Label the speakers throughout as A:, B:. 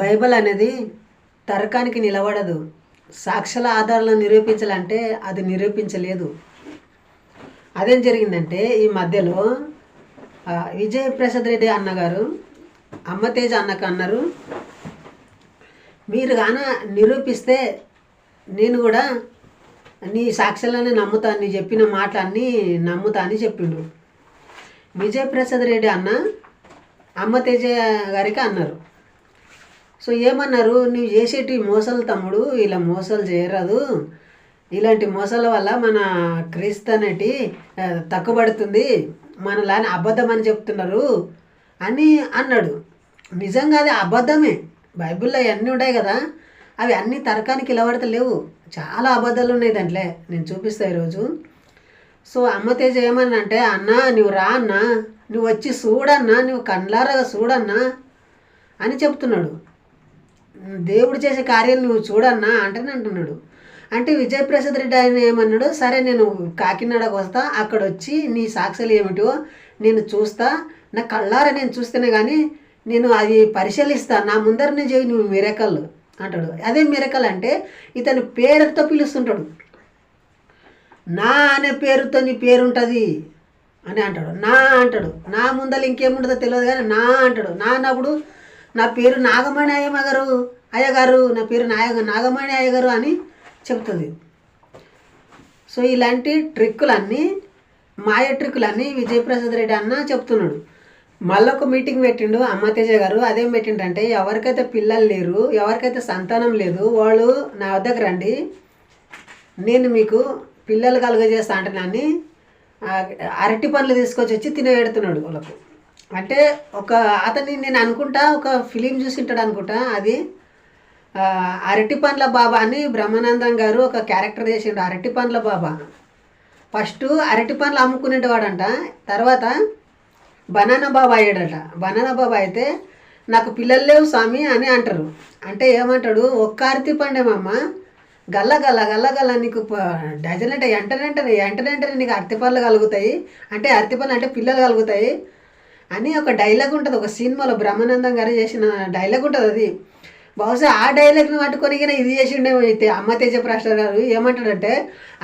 A: Bible అనేది తర్కానికి నిలబడదు. సాక్షుల ఆధారాలను నిరూపించాలంటే అది నిరూపించలేదు. అదేం జరిగిందంటే ఈ మధ్యలో విజయప్రసాద్ ప్రసాద్ రెడ్డి అన్నగారు అమ్మతేజ అన్నకు అన్నారు మీరు గాన నిరూపిస్తే నేను కూడా నీ సాక్ష్యాలని నమ్ముతాను నీ చెప్పిన మాటలన్నీ నమ్ముతా అని చెప్పిండు. విజయప్రసాద్ రెడ్డి అన్న అమ్మతేజ గారికి అన్నారు. సో ఏమన్నారు? నువ్వు చేసేటి మోసాలు తమ్ముడు ఇలా మోసాలు చేయరాదు. ఇలాంటి మోసాల వల్ల మన క్రీస్తు అనేటి ఆ, తక్కువబడుతుంది. మనలాని అబద్ధం అని చెప్తున్నారు అని అన్నాడు. నిజంగా అది అబద్ధమే. బైబిల్లో అవన్నీ ఉన్నాయి కదా. అవి అన్ని తర్కానికి ఇలవడతలేవు చాలా అబద్ధాలు ఉన్నాయి దాంట్లో. నేను చూపిస్తా ఈరోజు. సో అమ్మ తేజ ఏమన్నా అంటే అన్న నువ్వు రా అన్న. నువ్వు వచ్చి చూడన్నా. నువ్వు కండ్లారగా చూడన్నా అని చెప్తున్నాడు. దేవుడు చేసే కార్యాలు నువ్వు చూడన్నా అంటేనే అంటున్నాడు. అంటే విజయప్రసాద్ రెడ్డి ఆయన ఏమన్నాడు? సరే నేను కాకినాడకు వస్తా అక్కడ వచ్చి నీ సాక్ష్యాలు ఏమిటో నేను చూస్తా. నా కళ్ళారా నేను చూస్తేనే కానీ నేను అది పరిశీలిస్తా. నా ముందరనే చేయి నువ్వు మిరకల్ అంటాడు. అదే మిరకల్ అంటే ఇతని పేరుతో పిలుస్తుంటాడు. నా అనే పేరుతో నీ పేరు ఉంటుంది అని అంటాడు. నా అంటాడు. నా ముందర ఇంకేముంటుందో తెలియదు కానీ నా అంటాడు. నా అన్నప్పుడు నా పేరు నాగమణి అయ్యమ్మ గారు అయ్యగారు నా పేరు నాయ నాగమణి అయ్యగారు అని చెప్తుంది సో ఇలాంటి ట్రిక్కులన్నీ మాయ ట్రిక్కులన్నీ విజయప్రసాద్ రెడ్డి అన్న చెప్తున్నాడు. మళ్ళీ ఒక మీటింగ్ పెట్టిండు అమ్మతేజ గారు. అదేం పెట్టిండంటే ఎవరికైతే పిల్లలు లేరు ఎవరికైతే సంతానం లేదు వాళ్ళు నా వద్దకు రండి. నేను మీకు పిల్లలు కలుగజేస్తా అంటున్నాను అరటి పండ్లు తీసుకొచ్చి వచ్చి తినబెడుతున్నాడు వాళ్ళకు. అంటే ఒక అతని నేను అనుకుంటా ఒక ఫిలిం చూసింటాడు అనుకుంటా అది అరటి పండ్ల బాబా అని బ్రహ్మానందం గారు ఒక క్యారెక్టర్ చేసిండు అరటి పండ్ల బాబా. ఫస్ట్ అరటి పండ్లు అమ్ముకునేవాడంట తర్వాత బనానా బాబా అయ్యాడట. బనానా బాబా అయితే నాకు పిల్లలు లేవు స్వామి అని అంటారు. అంటే ఏమంటాడు ఒక్క అరటి పండేమమ్మ గల్ల గల్ల గల్ల గల్ల నీకు డజన్ అంటే ఎంటనంటే ఎంటనంటే నీకు అరటి పండ్లు కలుగుతాయి. అంటే అరటి అంటే పిల్లలు కలుగుతాయి. అని ఒక డైలాగ్ ఉంటుంది. ఒక సినిమాలో బ్రహ్మానందం గారు చేసిన డైలాగ్ ఉంటుంది అది. బహుశా ఆ డైలాగ్ని పట్టుకొని ఇది చేసిండే అయితే అమ్మ తేజ గారు ఏమంటాడంటే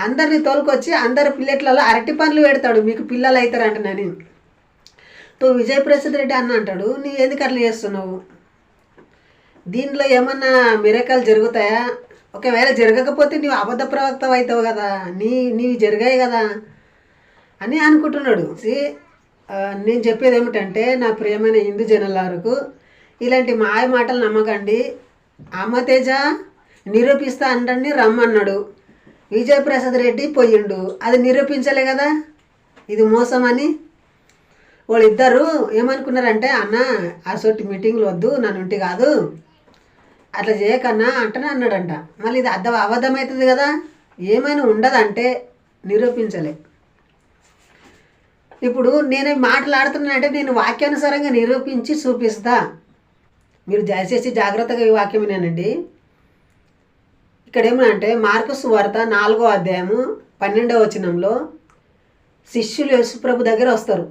A: అందరిని తోలుకొచ్చి అందరి పిల్లట్లలో అరటి పండ్లు పెడతాడు మీకు పిల్లలు అవుతారు నేను. తో విజయ్ ప్రసాద్ రెడ్డి అన్న అంటాడు నువ్వు ఎందుకు అట్లా చేస్తున్నావు? దీనిలో ఏమన్నా మిరకాలు జరుగుతాయా? ఒకవేళ జరగకపోతే నీవు అబద్ధ ప్రవక్త అవుతావు కదా నీ నీవి జరిగాయి కదా అని అనుకుంటున్నాడు. నేను చెప్పేది ఏమిటంటే నా ప్రియమైన హిందూ జనులారకు ఇలాంటి మాయ మాటలు నమ్మకండి. అమ్మతేజ నిరూపిస్తా అంటండి రమ్మన్నాడు. విజయప్రసాద్ రెడ్డి పోయిండు. అది నిరూపించలే కదా? ఇది మోసం అని వాళ్ళిద్దరు ఏమనుకున్నారంటే అన్న అసొట్టి మీటింగ్లు వద్దు నన్ను ఇంటి కాదు. అట్లా చేయకన్నా అంటనే అన్నాడంట. మళ్ళీ ఇది అర్థం అబద్ధమవుతుంది కదా? ఏమైనా ఉండదంటే నిరూపించలే. ఇప్పుడు నేను మాట్లాడుతున్నానంటే నేను వాక్యానుసారంగా నిరూపించి చూపిస్తా. మీరు దయచేసి జాగ్రత్తగా ఈ వాక్యం వినండి. ఇక్కడ ఏమనంటే మార్కస్ వార్త నాలుగో అధ్యాయము పన్నెండవ వచనంలో శిష్యులు యేసుప్రభు దగ్గర వస్తారు.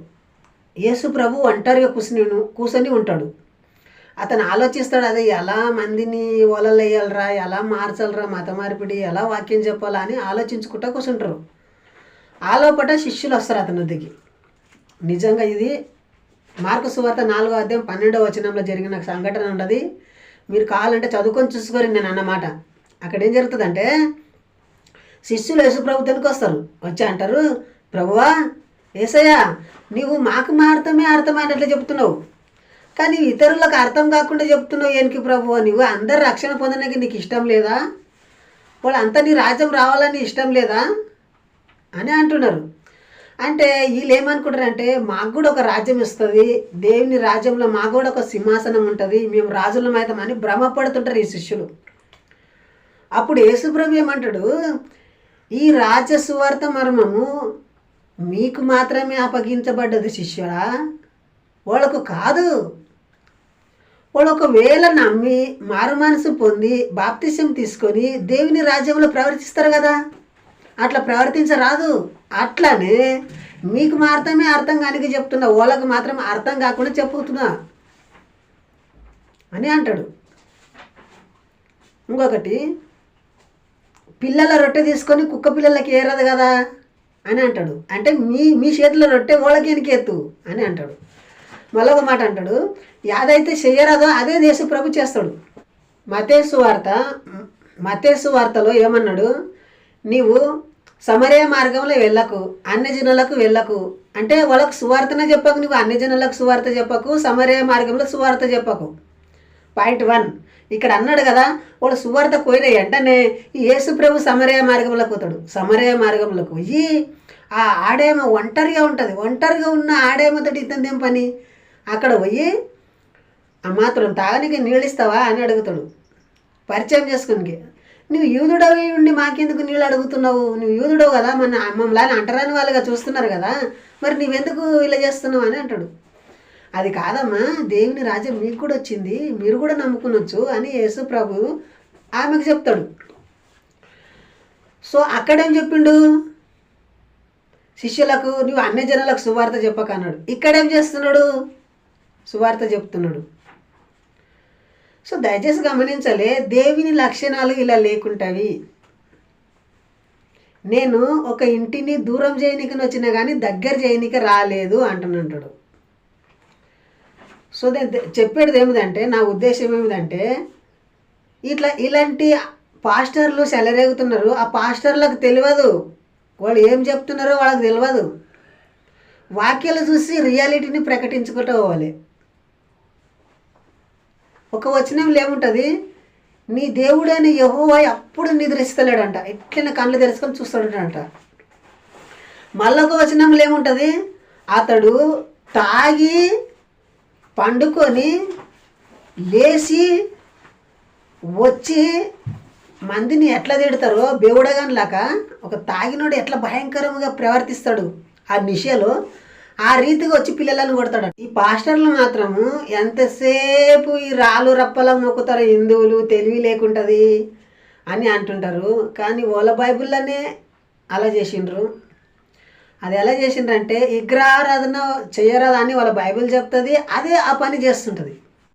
A: యేసుప్రభు ఒంటరిగా కూర్చుని కూర్చొని ఉంటాడు. అతను ఆలోచిస్తాడు అదే ఎలా మందిని ఓలలు వేయాలరా ఎలా మార్చాలరా మత మార్పిడి ఎలా వాక్యం చెప్పాలా అని ఆలోచించుకుంటా కూర్చుంటారు ఆలోపట శిష్యులు వస్తారు అతని దగ్గరికి నిజంగా ఇది మార్కు సువార్త నాలుగో అధ్యాయం పన్నెండవ వచనంలో జరిగిన సంఘటన ఉండదు మీరు కావాలంటే చదువుకొని చూసుకోరు నేను అన్నమాట. అక్కడ ఏం జరుగుతుందంటే శిష్యులు యేసుప్రభుత్వానికి వస్తారు. వచ్చి అంటారు ప్రభువా ఏసయ్యా నీవు మాకు మా అర్థమే అర్థమైనట్లు చెప్తున్నావు. కానీ ఇతరులకు అర్థం కాకుండా చెప్తున్నావు ఏనికి ప్రభు? నువ్వు అందరు రక్షణ పొందడానికి నీకు ఇష్టం లేదా? వాళ్ళంతా నీ రాజ్యం రావాలని ఇష్టం లేదా? అని అంటున్నారు. అంటే వీళ్ళు ఏమనుకుంటారంటే మాకు కూడా ఒక రాజ్యం ఇస్తుంది దేవుని రాజ్యంలో మాకు కూడా ఒక సింహాసనం ఉంటుంది మేము రాజులం అవుతామని భ్రమపడుతుంటారు ఈ శిష్యులు. అప్పుడు యేసుప్రభు ఏమంటాడు ఈ రాజ్య సువార్త మర్మము మీకు మాత్రమే అప్పగించబడ్డది శిష్యుడా. వాళ్ళకు కాదు. వాళ్ళు ఒకవేళ నమ్మి మారు మనసు పొంది బాప్తిసం తీసుకొని దేవుని రాజ్యంలో ప్రవర్తిస్తారు కదా. అట్లా ప్రవర్తించరాదు. అట్లానే మీకు మాత్రమే అర్థం కానికి చెప్తున్నా వాళ్ళకు మాత్రం అర్థం కాకుండా చెప్పుతున్నా అని అంటాడు. ఇంకొకటి పిల్లల రొట్టె తీసుకొని కుక్క పిల్లలకి ఏరదు కదా అని అంటాడు. అంటే మీ మీ చేతిలో రొట్టె వాళ్ళకి ఎనికెత్తు అని అంటాడు. మళ్ళొక మాట అంటాడు యాదైతే చెయ్యరాదో అదే దేశ ప్రభు చేస్తాడు. మతేసు వార్త మతేసు వార్తలో ఏమన్నాడు? నీవు సమరయ మార్గంలో వెళ్ళకు అన్ని జనులకు వెళ్ళకు. అంటే వాళ్ళకు సువార్తనే చెప్పకు నువ్వు అన్ని జనులకు సువార్త చెప్పకు సమరయ మార్గంలో సువార్త చెప్పకు. Point one. ఇక్కడ అన్నాడు కదా వాడు సువార్త పోయిన వెంటనే ఈ యేసు ప్రభు సమరయ మార్గంలోకి పోతాడు. సమరయ మార్గంలోకి పోయి ఆ ఆడేమ ఒంటరిగా ఉంటుంది. ఒంటరిగా ఉన్న ఆడేమతోటి ఇతందేం పని? అక్కడ పోయి ఆ మాత్రం తాగనికి నీళ్ళు ఇస్తావా అని అడుగుతాడు. పరిచయం చేసుకునికి. నువ్వు యూదుడవి ఉండి మాకెందుకు నీళ్ళు అడుగుతున్నావు? నువ్వు యూదుడవు కదా మన మమ్మల్ని అంటరాని వాళ్ళుగా చూస్తున్నారు కదా మరి నువ్వెందుకు ఇలా చేస్తున్నావు అని అంటాడు. అది కాదమ్మా దేవుని రాజ్యం మీకు కూడా వచ్చింది మీరు కూడా నమ్ముకునొచ్చు అని యేసు ప్రభు ఆమెకు చెప్తాడు. సో అక్కడేం చెప్పిండు? శిష్యులకు నువ్వు అన్ని జనాలకు సువార్త చెప్పకన్నాడు. ఇక్కడేం చేస్తున్నాడు? సువార్త చెప్తున్నాడు. సో దయచేసి గమనించాలి దేవిని లక్షణాలు ఇలా లేకుంటవి. నేను ఒక ఇంటిని దూరం చేయనీకి వచ్చినా కానీ దగ్గర చేయనీకి రాలేదు అంటున్నాడు సో చెప్పేది ఏమిటంటే నా ఉద్దేశం ఏమిటంటే ఇట్లా ఇలాంటి పాస్టర్లు సెలరేగుతున్నారు ఆ పాస్టర్లకు తెలియదు. వాళ్ళు ఏం చెప్తున్నారో వాళ్ళకి తెలియదు. వాక్యాలు చూసి రియాలిటీని ప్రకటించుకుంటూ పోవాలి. ఒక వచనంలో ఏముంటుంది నీ దేవుడైన యహోవా అప్పుడు నిద్రిస్తలేడంట ఎట్లైనా కళ్ళు తెరుచుకొని చూస్తాడంట మళ్ళొక ఒక వచనంలో ఏముంటుంది అతడు తాగి పండుకొని లేచి వచ్చి మందిని ఎట్లా తిడతారో బేవుడగానిలాక ఒక తాగినోడు ఎట్లా భయంకరంగా ప్రవర్తిస్తాడు? ఆ నిషలో ఆ రీతిగా వచ్చి పిల్లలను కొడతాడు. ఈ పాస్టర్లు మాత్రము ఎంతసేపు ఈ రాళ్ళు రప్పలు మొక్కుతారు హిందువులు తెలివి లేకుంటుంది అని అంటుంటారు. కానీ ఓల బైబిల్లోనే అలా చేసిండ్రు. అది ఎలా చేసిండ్రంటే విగ్రహారాధన చేయరాదని వాళ్ళ బైబిల్ చెప్తుంది అదే ఆ పని చేస్తుంటుంది.